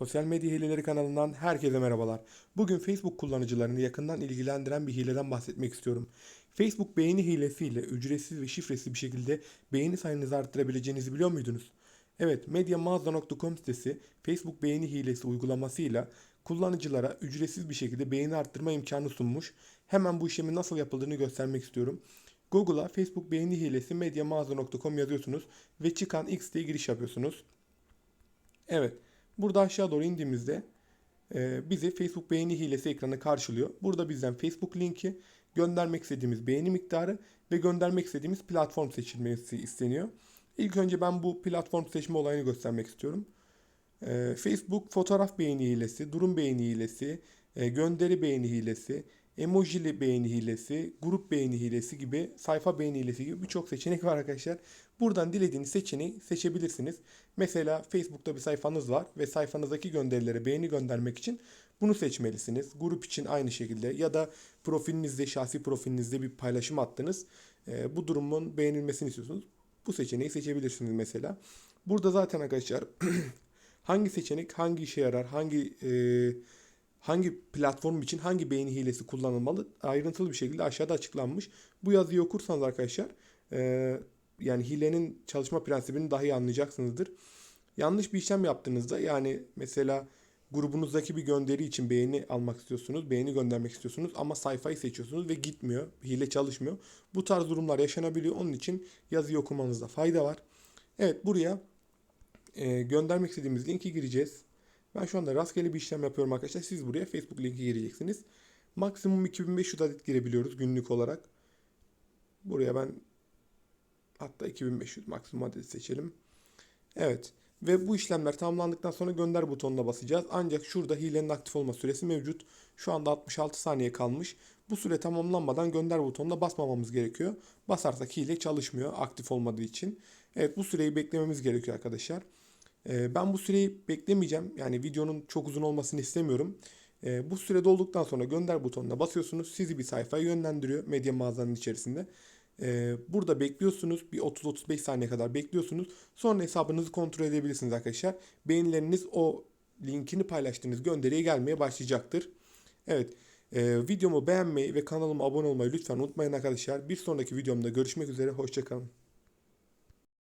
Sosyal Medya Hileleri kanalından herkese merhabalar. Bugün Facebook kullanıcılarını yakından ilgilendiren bir hileden bahsetmek istiyorum. Facebook beğeni hilesiyle ücretsiz ve şifresiz bir şekilde beğeni sayınızı arttırabileceğinizi biliyor muydunuz? Evet, medyamağaza.com sitesi Facebook beğeni hilesi uygulamasıyla kullanıcılara ücretsiz bir şekilde beğeni arttırma imkanı sunmuş. Hemen bu işlemin nasıl yapıldığını göstermek istiyorum. Google'a Facebook beğeni hilesi medyamağaza.com yazıyorsunuz ve çıkan X diye giriş yapıyorsunuz. Evet. Burada aşağı doğru indiğimizde e, bizi Facebook beğeni hilesi ekranı karşılıyor. Burada bizden Facebook linki, göndermek istediğimiz beğeni miktarı ve göndermek istediğimiz platform seçilmesi isteniyor. İlk önce ben bu platform seçme olayını göstermek istiyorum. E, Facebook fotoğraf beğeni hilesi, durum beğeni hilesi, e, gönderi beğeni hilesi, emojili beğeni hilesi, grup beğeni hilesi gibi, sayfa beğeni hilesi gibi birçok seçenek var arkadaşlar. Buradan dilediğiniz seçeneği seçebilirsiniz. Mesela Facebook'ta bir sayfanız var ve sayfanızdaki gönderilere beğeni göndermek için bunu seçmelisiniz. Grup için aynı şekilde ya da profilinizde, şahsi profilinizde bir paylaşım attınız. E, bu durumun beğenilmesini istiyorsunuz. Bu seçeneği seçebilirsiniz mesela. Burada zaten arkadaşlar hangi seçenek hangi işe yarar, hangi e, hangi platform için hangi beğeni hilesi kullanılmalı ayrıntılı bir şekilde aşağıda açıklanmış. Bu yazıyı okursanız arkadaşlar e, yani hilenin çalışma prensibini daha iyi anlayacaksınızdır. Yanlış bir işlem yaptığınızda yani mesela grubunuzdaki bir gönderi için beğeni almak istiyorsunuz, beğeni göndermek istiyorsunuz ama sayfayı seçiyorsunuz ve gitmiyor, hile çalışmıyor. Bu tarz durumlar yaşanabiliyor. Onun için yazıyı okumanızda fayda var. Evet buraya e, göndermek istediğimiz linki gireceğiz. Ben şu anda rastgele bir işlem yapıyorum arkadaşlar. Siz buraya Facebook linki gireceksiniz. Maksimum 2500 adet girebiliyoruz günlük olarak. Buraya ben hatta 2500 maksimum adet seçelim. Evet. Ve bu işlemler tamamlandıktan sonra gönder butonuna basacağız. Ancak şurada hilenin aktif olma süresi mevcut. Şu anda 66 saniye kalmış. Bu süre tamamlanmadan gönder butonuna basmamamız gerekiyor. Basarsak hile çalışmıyor aktif olmadığı için. Evet bu süreyi beklememiz gerekiyor arkadaşlar. Ee, ben bu süreyi beklemeyeceğim. Yani videonun çok uzun olmasını istemiyorum. Ee, bu süre dolduktan sonra gönder butonuna basıyorsunuz. Sizi bir sayfaya yönlendiriyor medya mağazanın içerisinde. Ee, burada bekliyorsunuz. Bir 30-35 saniye kadar bekliyorsunuz. Sonra hesabınızı kontrol edebilirsiniz arkadaşlar. Beğenileriniz o linkini paylaştığınız gönderiye gelmeye başlayacaktır. Evet. E, videomu beğenmeyi ve kanalıma abone olmayı lütfen unutmayın arkadaşlar. Bir sonraki videomda görüşmek üzere. Hoşçakalın.